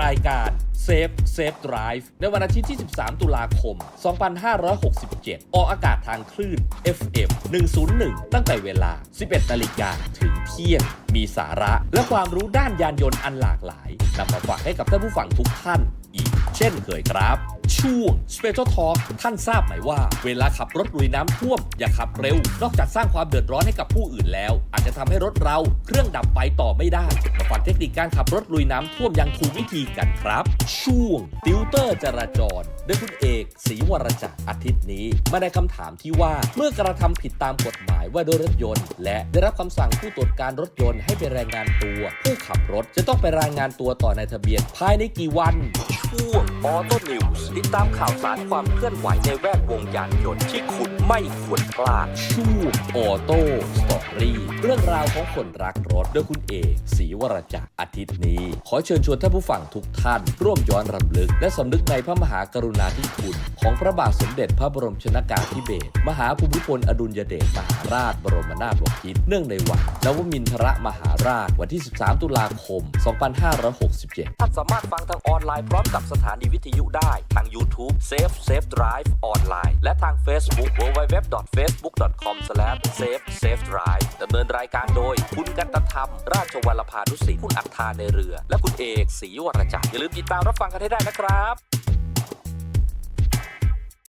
รายการ Safe Safe Drive ในวันอาทิตย์ที่ 13 ตุลาคม 2567 ออกอากาศทางคลื่น FM 101 ตั้งแต่เวลา 11 นาฬิกาถึงเที่ยง มีสาระและความรู้ด้านยานยนต์อันหลากหลายนำมาฝากให้กับท่านผู้ฟังทุกท่านอีกเช่นเคยครับ ช่วง Special Talk ท่านทราบไหมว่า เวลาขับรถลุยน้ำท่วม อย่าขับเร็ว นอกจากสร้างความเดือดร้อนให้กับผู้อื่นแล้ว อาจจะทำให้รถเราเครื่องดับไปต่อไม่ได้มาฟังเทคนิคการขับรถลุยน้ำท่วมอย่างถูกวิธีกันครับ ช่วง ติวเตอร์จราจรโดยคุณเอกศรีวรจักรอาทิตย์นี้ มาในคำถามที่ว่าเมื่อกระทำผิดตามกฎหมายว่าโดยรถยนต์ และได้รับคำสั่งผู้ตรวจการรถยนต์ให้ไปรายงานตัว ผู้ขับรถจะต้องไปรายงานตัวต่อนายทะเบียนภายในกี่วัน ช่วงออโต้นิวส์ติดตามข่าวสารความเคลื่อนไหวในแวดวงยานยนต์ที่คุณไม่ควรพลาด ช่วงออโต้สตอรี่เรื่องราวของคนรักรถโดยคุณเอกศรีวรจักรอาทิตย์นี้ ขอเชิญชวนท่านผู้ฟังทุกท่าน ร่วมย้อนรำลึก และสำนึกในพระมหากรุณาธิคุณ ของพระบาทสมเด็จพระบรมชนากาธิเบศรมหาภูมิพลอดุลยเดชมหาราชบรมนาถบพิตรเนื่องในวันนวมินทรมหาราชวันที่ 13 ตุลาคม 2567 ท่านสามารถฟังทางออนไลน์พร้อมกับสถานีวิทยุได้ ทาง YouTube Safe Safe Drive ออนไลน์ และทาง Facebook www.facebook.com/safe-safe-drive ดำเนินรายการโดย คุณกันตธรรม ราชวัลพานุสิทธิ์คุณอัฏฐาในเรือ และคุณเอกศรีวรจักรอย่าลืมติดตามรับฟังกันให้ได้นะครับ